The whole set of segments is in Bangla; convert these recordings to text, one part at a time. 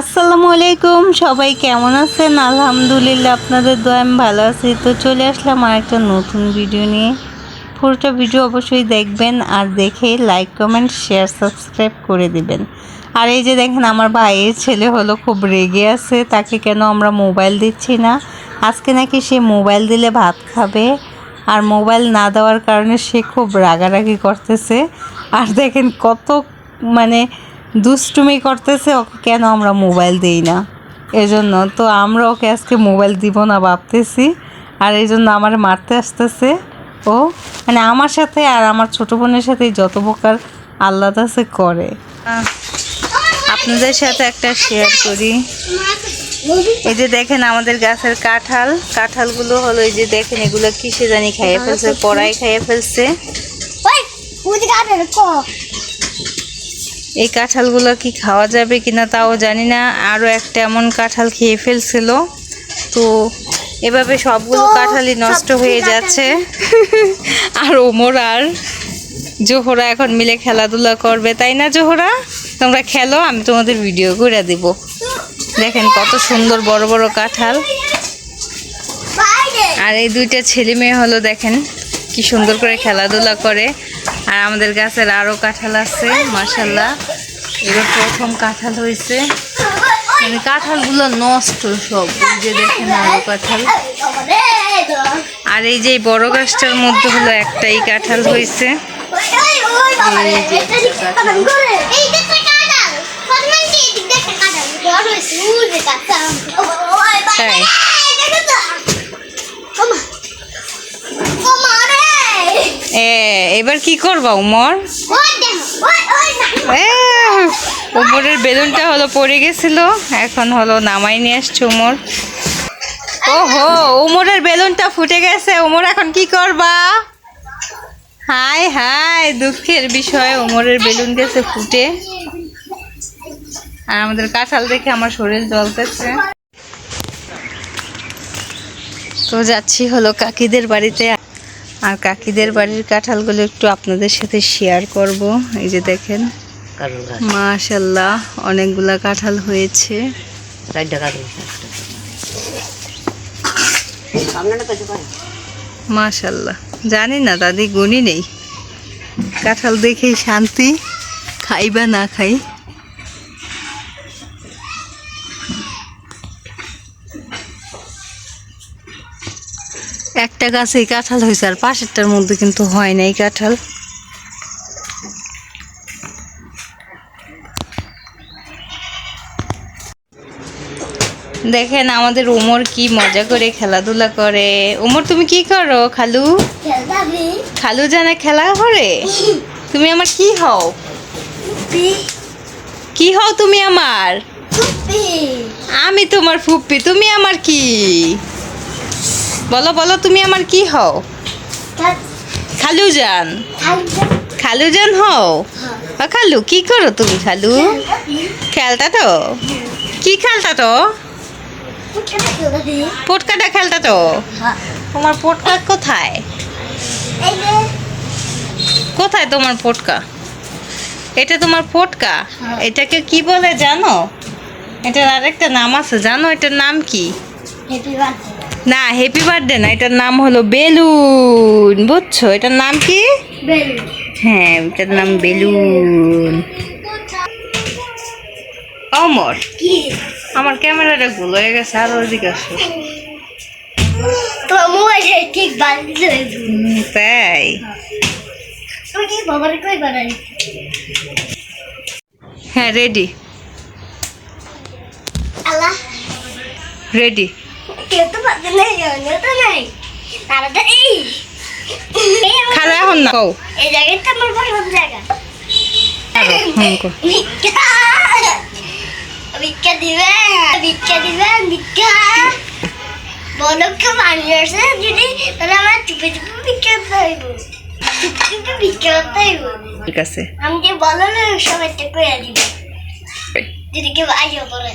আসসালামু আলাইকুম, সবাই কেমন আছেন? আলহামদুলিল্লাহ, আপনাদের দোয়া আমি ভালো আছি। তো চলে আসলাম আর একটা নতুন ভিডিও নিয়ে। পুরোটা ভিডিও অবশ্যই দেখবেন আর দেখে লাইক কমেন্ট শেয়ার সাবস্ক্রাইব করে দিবেন। আর এই যে দেখেন, আমার ভাইয়ের ছেলে হলো খুব রেগে আছে। তাকে কেন আমরা মোবাইল দিচ্ছি না? আজকে নাকি সে মোবাইল দিলে ভাত খাবে। আর মোবাইল না দেওয়ার কারণে সে খুব রাগারাগি করতেছে। আর দেখেন কত মানে দুষ্টুমি করতেছে, ওকে কেন আমরা মোবাইল দিই না? এজন্য তো আমরা ওকে আজকে মোবাইল দিব না ভাবতেছি। আর এই জন্য আমার মারতে আসতেছে। ও মানে আমার সাথে আর আমার ছোটো বোনের সাথে যত প্রকার আল্লাহ সে করে। আপনাদের সাথে একটা শেয়ার করি। এই যে দেখেন আমাদের গাছের কাঁঠাল। কাঁঠালগুলো হলো এই যে দেখেন, এগুলো কিসে জানি খাইয়ে ফেলছে কড়াই খাইয়ে ফেলছে। এই কাঁঠালগুলো কি খাওয়া যাবে কিনা তাও জানি না। আরও একটা এমন কাঁঠাল খেয়ে ফেলছিল। তো এভাবে সবগুলো কাঁঠালই নষ্ট হয়ে যাচ্ছে। আর ওমর আর জোহরা এখন মিলে খেলাধুলা করবে তাই না জোহরা? তোমরা খেলো আমি তোমাদের ভিডিও করে দিব। দেখেন কত সুন্দর বড় বড় কাঁঠাল। আর এই দুইটা ছেলে মেয়ে হলো দেখেন। কি সুন্দর করে খেলাধুলা করে। আর আমাদের গাছের আরও কাঁঠাল আছে মাসাল্লাহ এবার প্রথম কাঁঠাল হয়েছে। মানে কাঁঠালগুলো নষ্ট সব যে দেখেন আরও কাঁঠাল। আর এই যে বড় গাছটার মধ্যে হলো একটাই কাঁঠাল হয়েছে। তাই। এবার কি করবা, উমর? উমরের বেলুনটা হলো পড়ে গেছিল, এখন হলো নামাই নিয়ে আসছে উমর। ওহো, উমরের বেলুনটা ফুটে গেছে, উমর এখন কি করবা? হাই হাই দুঃখের বিষয়, উমরের বেলুন গেছে ফুটে। আর আমাদের কাঁঠাল দেখে আমার শরীর জ্বলতেছে। তো যাচ্ছি হলো কাকিদের বাড়িতে। আর কাকিদের বাড়ির কাঁঠালগুলো একটু আপনাদের সাথে শেয়ার করব। এই যে দেখেন। মাশাল্লাহ অনেকগুলা কাঁঠাল হয়েছে। মাশাল্লাহ জানি না দাদি গুণই নেই। কাঁঠাল দেখেই শান্তি খাই বা না খাই। একটা গাছে কাঁঠাল হয়েছে আর পাশেরটার মধ্যে কিন্তু হয় নাই কাঁঠাল। দেখেন আমাদের উমর কি মজা করে খেলাধুলা করে। উমর তুমি কি করো খালু? খালু জানে খেলা করে? তুমি আমার কি হও? কি হও তুমি আমার? আমি তোমার ফুপ্পি তুমি আমার কি? বলো বলো তুমি আমার কি হও? খালু জান খালু জান হও ও খালু কি করো তুমি খালু? খেলতা তো? কি খেলতা তো? পটকাটা খেলতা তো? তোমার পটকা কোথায়? কোথায় তোমার পটকা? এটা তোমার পটকা? এটাকে কি বলে জানো? এটার আরেকটা নাম আছে জানো এটার নাম কি? না হ্যাপি বার্থডে না এটার নাম হলো বেলুন বুঝছ? এটার নাম কি? হ্যাঁ এটার নাম বেলুন। অমর আমার ক্যামেরাটা গুলো হয়ে গেছে আর ওইদিকে আসো। তাই। হ্যাঁ রেডি রেডি তো তো খালা এখন না। কও এই জায়গাটা আমার পছন্দ জায়গা। ভিক্ষা। ভিক্ষা ভিক্ষা দিবে ভিক্ষা। বড়কে মানুষ আছে যদি তাহলে আমার চুপে চুপে ভিক্ষা করতে চুপে চুপে ভিক্ষা করতে ঠিক আছে। আমি যে বলো না সবাইটা করে দিবে যদি কেউ আইও পরে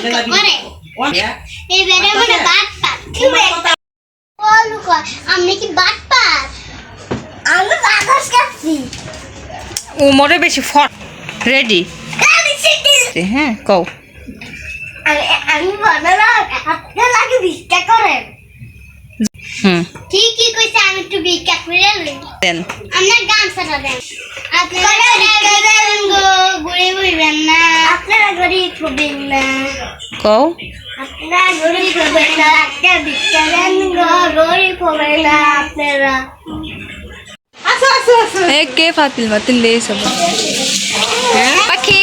করে মানে আমি কি আমি বাতাস কাটছি উমরে বেশি ফট রেডি। হ্যাঁ কও। আমি বড়রা আপনার লাগে ভিক্ষা করেন। হুম। ঠিকই কইছে আমি একটু ভিক্ষা করে লই। দেন। আপনার গামছাটা দেন। আপনারা গরিব গো গরিব হইবেন না আপনারা গরিব হবেন না কও? আপনারা গরিব হবেন না একটা ভিক্ষা দেন গো গরিব হবেন না আপনারা কে ফাতিল? মাতিল দে সব। পাখি?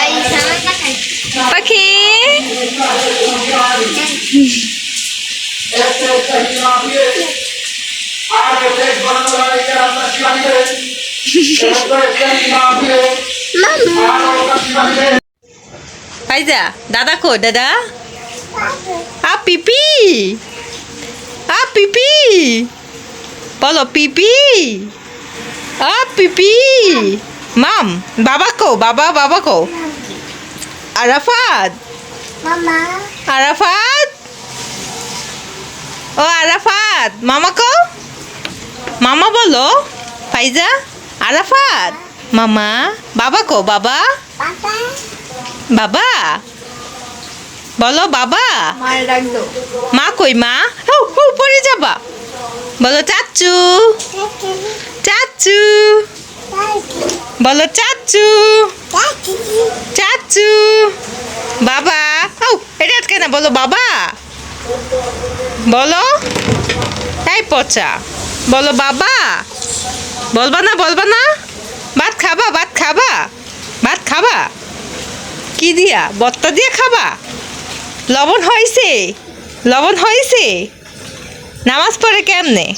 এই সারা কথা পাইজা দাদা কো দাদা? আ পিপি! আ পিপি! বলো পিপি! আ পিপি! মাম বাবা কো বাবা বাবা কো। আরাফাত! মামা। আরাফাত! ও আরাফাত! মামা কো? মামা বলো ফাইজা আরাফাত। মামা বাবা কো বাবা? বাবা? বলো বাবা? মা কই মা? পড়ে যাবা। বলো চাচু। চাচু। বলো চাচু। চাচু। বাবা? ও এটা আজকে না বলো বাবা। বলো এই পচা। বলো বাবা। বলবা না বলবা না। ভাত খাবা ভাত খাবা। ভাত খাবা। কি দিয়া? বত্তা দিয়ে খাবা? লবণ হয়েছে? লবণ হয়েছে? নামাজ পড়ে কেমনে?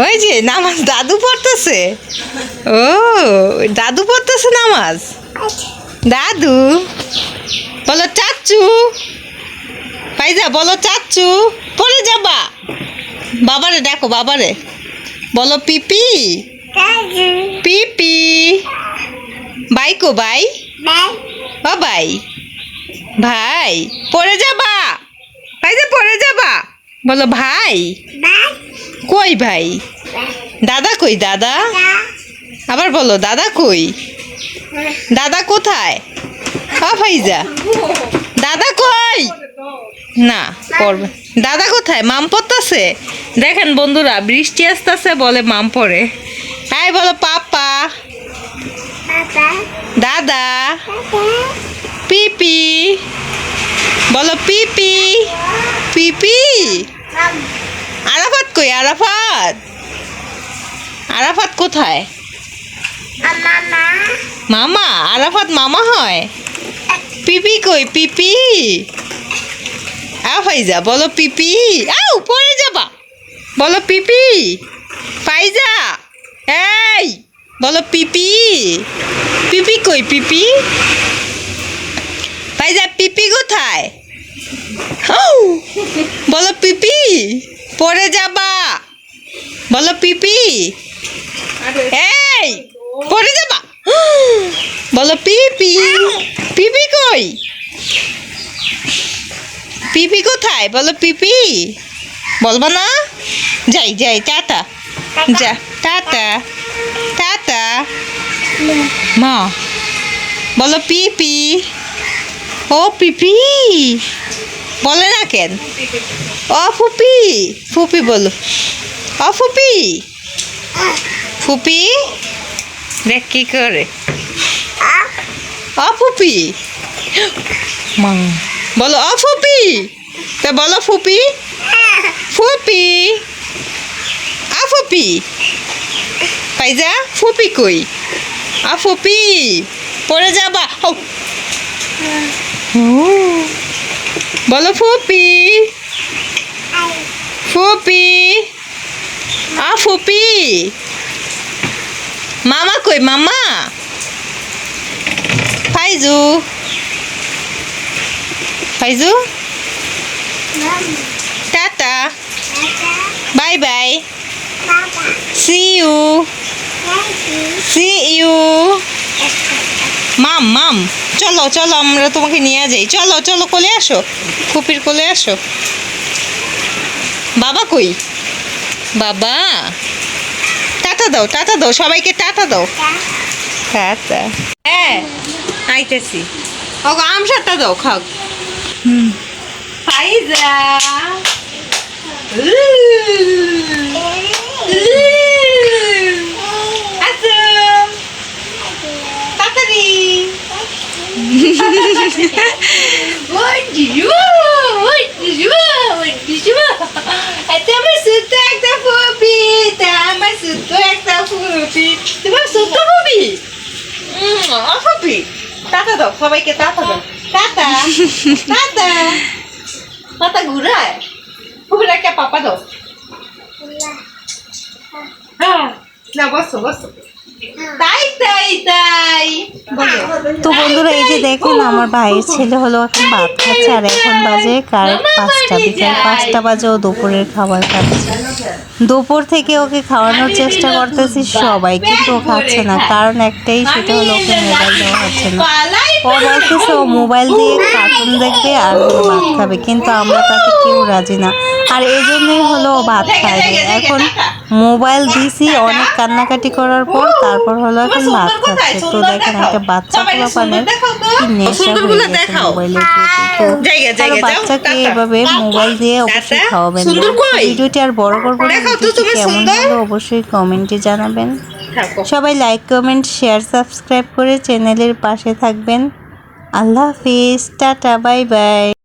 ওই যে নামাজ, দাদু পড়তেছে। ও, দাদু পড়তেছে নামাজ? দাদু, বলো চাচু। পাইজা বলো চাচু। পড়ে যাবা। বাবারে দেখো বাবারে। বলো পিপি। পিপি। বাই কো বাই। ও ভাই ভাই পড়ে যাবা। পাইজা পড়ে যাবা। বলো ভাই। কই ভাই? দাদা কই দাদা? আবার বলো দাদা কই? দাদা কোথায়? ও ফাইজা দাদা কই? না পড়বে। দাদা কোথায়? মাম পড়তেছে? দেখেন বন্ধুরা বৃষ্টি আসতেছে বলে মাম পড়ে। হাই বলো পাপা। দাদা। পিপি। বলো পিপি। পিপি? আরাফাত কই? আরাফাত? আরাফাত কোথায়? মামা? আরাফাত মামা হয়? পিপি কই? পিপি? ফাইজা বলো পিপি। আউ, পড়ে যাবা। বলো পিপি ফাইজা এই, বলো পিপি। পিপি কই, পিপি? ফাইজা পিপি কোথায়? বলো পিপি, পড়ে যাবা। বলো পিপি, এই, পড়ে যাবা। বলো পিপি পিপি কই? পিপি কোথায়? বলো পিপি। বলব না? যাই যাই টাটা। যা টাটা। টাটা। মা বলো পিপি। ও পিপি। বলে না কেন? ও ফুপি। ফুপি বলো। ও ফুপি। ফুপি? দেখ কি করে। ও ফুপি। মা। বলো, অ, ফুপি? তা বলো, ফুপি? ফুপি? আ ফুপি? পাইজা? ফুপি কই? আ ফুপি? পড়ে যাবা? বলো, ফুপি? ফুপি? আ ফুপি? মামা কই, মামা? Faiju. Faiju? Ta ta. Bye bye. See you see you মাম মাম চলো চলো আমরা তোমাকে নিয়ে যাই। চলো চলো কোলে আসো। কুপির কোলে আসো। বাবা কই? বাবা। টাটা দাও টাটা দাও সবাইকে টাটা দাও। টাটা। হ্যাঁ আইতেছি। ও আম সাতটা দাও খাও। ফাইজা আসো তাড়াতাড়ি এটা আমার সুতো একটা ফুপি এটা আমার সুতো একটা ফুপি তোমার সুতো ফুপি ফুপি টাটা দাও সবাইকে টাটা দাও মাথা ঘুরায় ফুপির একটা পাপা দাও হ্যাঁ না বসো বসো তাই তাই তাই তো বন্ধুরা এই যে দেখেন আমার ভাইয়ের ছেলে হলো এখন ভাত খাচ্ছে আর এখন বাজে কারেক্ট পাঁচটা বিকেল পাঁচটা বাজে ও দুপুরের খাবার খাচ্ছে। দুপুর থেকে ওকে খাওয়ানোর চেষ্টা করতেছি সবাই কিন্তু ও খাচ্ছে না। কারণ একটাই সেটা হলো ওকে মোবাইল দেওয়া হচ্ছে না। ও বলতেছে ও মোবাইল দিয়ে কার্টুন দেখবে আর ও ভাত খাবে কিন্তু আমরা তাতে কেউ রাজি না। আর এই জন্যই হলো ও ভাত না। এখন মোবাইল দিছি অনেক কান্নাকাটি করার পর তারপর হলো এখন ভাত খাচ্ছে। তো দেখেন একটা বাচ্চা পোলাপানের বাচ্চাকে এভাবে মোবাইল দিয়ে অবশ্যই খাওয়াবেন। ভিডিওটি আর বড় করব না ভিডিওটি কেমন হলো অবশ্যই কমেন্টে জানাবেন। সবাই লাইক কমেন্ট শেয়ার সাবস্ক্রাইব করে চ্যানেলের পাশে থাকবেন। আল্লাহ হাফিজ। Ta ta bye bye